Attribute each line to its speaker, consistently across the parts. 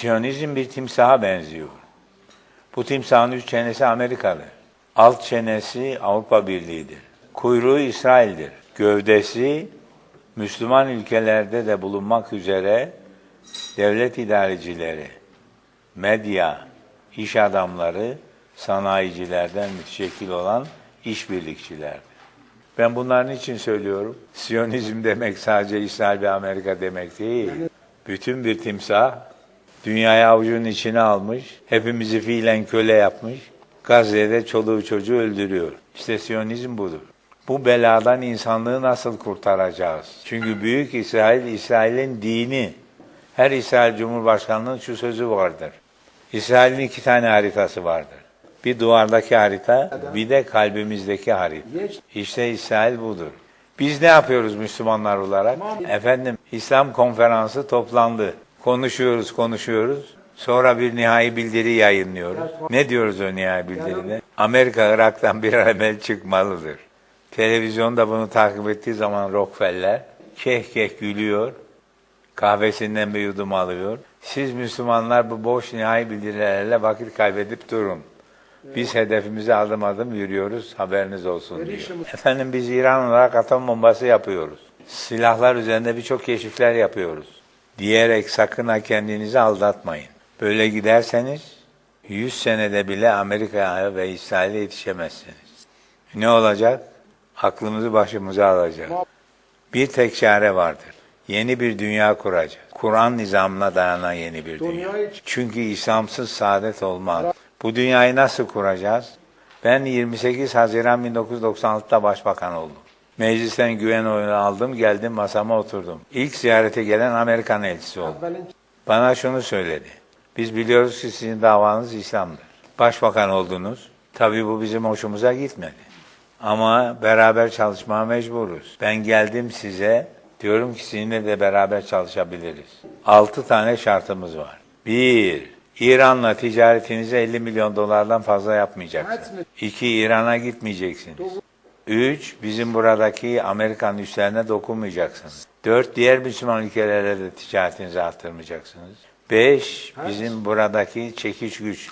Speaker 1: Siyonizm bir timsaha benziyor. Bu timsahın üç çenesi Amerikalı. Alt çenesi Avrupa Birliği'dir. Kuyruğu İsrail'dir. Gövdesi Müslüman ülkelerde de bulunmak üzere devlet idarecileri, medya, iş adamları, sanayicilerden müteşekkil olan işbirlikçilerdir. Ben bunların için söylüyorum. Siyonizm demek sadece İsrail ve Amerika demek değil. Bütün bir timsah dünyayı avucunun içine almış, hepimizi fiilen köle yapmış, Gazze'de çoluğu çocuğu öldürüyor. İşte Siyonizm budur. Bu beladan insanlığı nasıl kurtaracağız? Çünkü Büyük İsrail, İsrail'in dini. Her İsrail Cumhurbaşkanı'nın şu sözü vardır. İsrail'in iki tane haritası vardır. Bir duvardaki harita, bir de kalbimizdeki harita. İşte İsrail budur. Biz ne yapıyoruz Müslümanlar olarak? Efendim, İslam konferansı toplandı. Konuşuyoruz, konuşuyoruz. Sonra bir nihai bildiri yayınlıyoruz. Ne diyoruz o nihai bildiride? Amerika Irak'tan bir evvel çıkmalıdır. Televizyonda bunu takip ettiği zaman Rockefeller keh keh gülüyor. Kahvesinden bir yudum alıyor. Siz Müslümanlar bu boş nihai bildirilerle vakit kaybedip durun. Biz hedefimize adım adım yürüyoruz, haberiniz olsun diyor. Efendim biz İran olarak atom bombası yapıyoruz. Silahlar üzerinde birçok keşifler yapıyoruz. Diyerek sakın ha kendinizi aldatmayın. Böyle giderseniz 100 senede bile Amerika'ya ve İsrail'e yetişemezsiniz. Ne olacak? Aklımızı başımıza alacak. Bir tek çare vardır. Yeni bir dünya kuracak. Kur'an nizamına dayanan yeni bir dünya. Çünkü İslamsız saadet olmaz. Bu dünyayı nasıl kuracağız? Ben 28 Haziran 1996'da başbakan oldum. Meclisten güven oyunu aldım, geldim masama oturdum. İlk ziyarete gelen Amerikan elçisi oldu. Bana şunu söyledi. Biz biliyoruz ki sizin davanız İslam'dır. Başbakan oldunuz. Tabii bu bizim hoşumuza gitmedi. Ama beraber çalışmaya mecburuz. Ben geldim size, diyorum ki sizinle de beraber çalışabiliriz. Altı tane şartımız var. Bir, İran'la ticaretinizi 50 milyon dolardan fazla yapmayacaksınız. İki, İran'a gitmeyeceksiniz. Üç, bizim buradaki Amerikan üslerine dokunmayacaksınız. Dört, diğer Müslüman ülkelerle de ticaretinizi arttırmayacaksınız. Beş, bizim buradaki çekiç güç,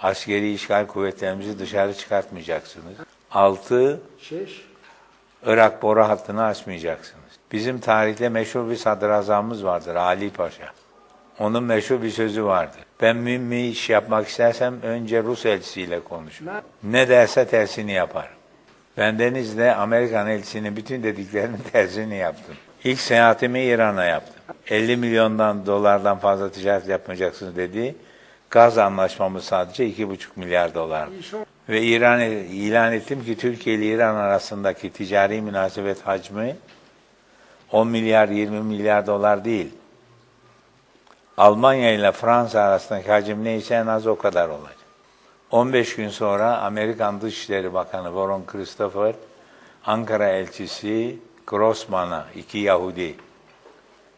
Speaker 1: askeri işgal kuvvetlerimizi dışarı çıkartmayacaksınız. Altı, Irak boru hattını açmayacaksınız. Bizim tarihte meşhur bir sadrazamımız vardır, Ali Paşa. Onun meşhur bir sözü vardır. Ben mühim bir iş yapmak istersem önce Rus elçisiyle konuşurum. Ne derse tersini yaparım. Ben Deniz'de Amerikan elçisinin bütün dediklerinin tersini yaptım. İlk seyahatimi İran'a yaptım. 50 milyondan dolardan fazla ticaret yapmayacaksınız dedi. Gaz anlaşmamız sadece 2,5 milyar dolar. Ve İran ilan ettim ki Türkiye ile İran arasındaki ticari münasebet hacmi 10 milyar 20 milyar dolar değil. Almanya ile Fransa arasındaki hacim neyse en az o kadar olacak. 15 gün sonra Amerikan Dışişleri Bakanı Warren Christopher, Ankara elçisi Grossman'a, iki Yahudi,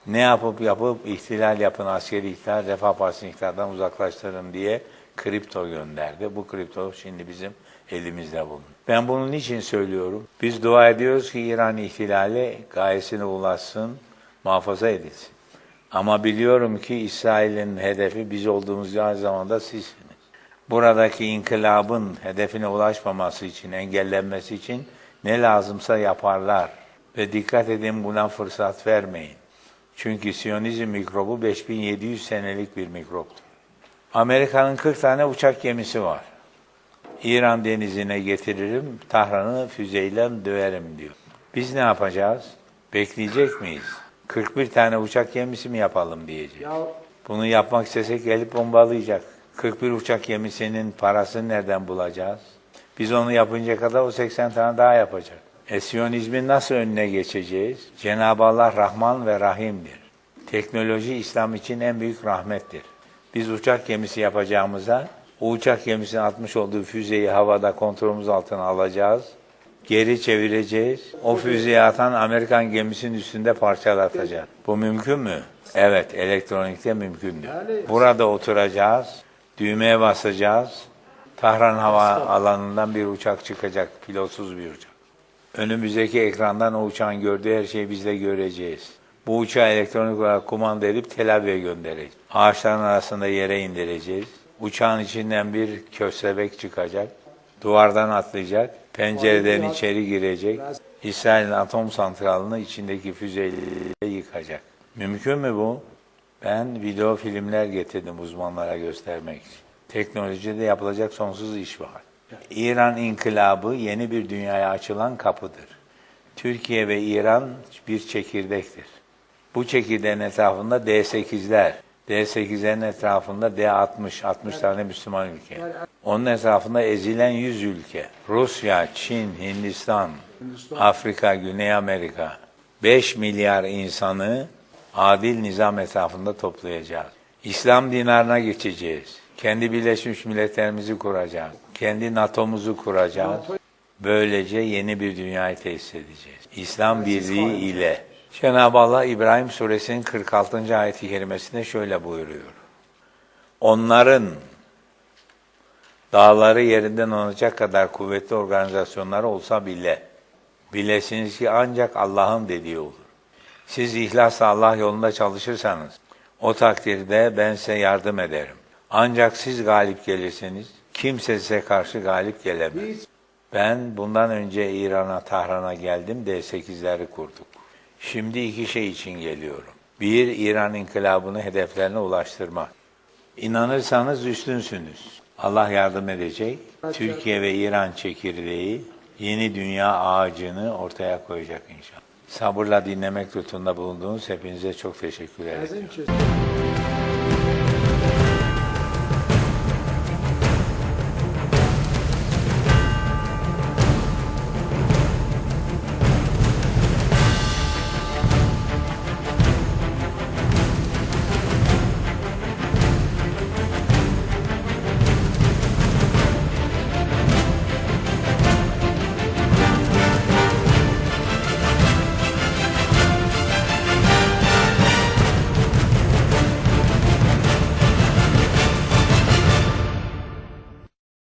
Speaker 1: ne yapıp yapıp ihtilal yapın, askeri ihtilal, Refah Partisi'ni iktidardan uzaklaştırın diye kripto gönderdi. Bu kripto şimdi bizim elimizde bulun. Ben bunun için söylüyorum. Biz dua ediyoruz ki İran ihtilali gayesine ulaşsın, muhafaza edilsin. Ama biliyorum ki İsrail'in hedefi biz olduğumuz aynı zamanda sizsiniz. Buradaki inkılabın hedefine ulaşmaması için, engellenmesi için ne lazımsa yaparlar. Ve dikkat edin buna fırsat vermeyin. Çünkü Siyonizm mikrobu 5700 senelik bir mikroptur. Amerika'nın 40 tane uçak gemisi var. İran denizine getiririm, Tahran'ı füzeyle döverim diyor. Biz ne yapacağız? Bekleyecek miyiz? 41 tane uçak gemisi mi yapalım diyecek. Bunu yapmak istesek gelip bombalayacak. 41 uçak gemisinin parasını nereden bulacağız? Biz onu yapınca kadar o 80 tane daha yapacak. E nasıl önüne geçeceğiz? Cenab-ı Allah Rahman ve Rahim'dir. Teknoloji İslam için en büyük rahmettir. Biz uçak gemisi yapacağımıza o uçak gemisinin atmış olduğu füzeyi havada kontrolümüz altına alacağız. Geri çevireceğiz. O füzeyi atan Amerikan gemisinin üstünde parçalatacağız. Bu mümkün mü? Evet, elektronikte mümkündür. Burada oturacağız, düğmeye basacağız. Tahran hava alanından bir uçak çıkacak, pilotsuz bir uçak. Önümüzdeki ekrandan o uçağın gördüğü her şeyi biz de göreceğiz. Bu uçağı elektronik olarak kumanda edip Tel Aviv'e göndereceğiz. Ağaçların arasında yere indireceğiz. Uçağın içinden bir köstebek çıkacak. Duvardan atlayacak. Pencereden içeri girecek. İsrail'in atom santralını içindeki füzeyle yıkacak. Mümkün mü bu? Ben video filmler getirdim uzmanlara göstermek için. Teknolojide yapılacak sonsuz iş var. İran inkılabı yeni bir dünyaya açılan kapıdır. Türkiye ve İran bir çekirdektir. Bu çekirdeğin etrafında D8'ler, D8'lerin etrafında D60, 60 tane Müslüman ülke. Onun etrafında ezilen 100 ülke. Rusya, Çin, Hindistan, Afrika, Güney Amerika. 5 milyar insanı adil nizam etrafında toplayacağız. İslam dinarına geçeceğiz. Kendi Birleşmiş Milletlerimizi kuracağız. Kendi NATO'muzu kuracağız. Böylece yeni bir dünyayı tesis edeceğiz. İslam birliği ile. Cenab-ı Allah İbrahim suresinin 46. ayeti kerimesinde şöyle buyuruyor. Onların dağları yerinden onacak kadar kuvvetli organizasyonları olsa bile bilesiniz ki ancak Allah'ın dediği olur. Siz ihlasla Allah yolunda çalışırsanız o takdirde ben size yardım ederim. Ancak siz galip gelirseniz kimse size karşı galip gelemez. Ben bundan önce İran'a, Tahran'a geldim, D8'leri kurduk. Şimdi iki şey için geliyorum. Bir, İran inkılabını hedeflerine ulaştırmak. İnanırsanız üstünsünüz. Allah yardım edecek. Türkiye ve İran çekirdeği yeni dünya ağacını ortaya koyacak inşallah. Sabırla dinlemek lütfunda bulunduğunuz hepinize çok teşekkür ederim.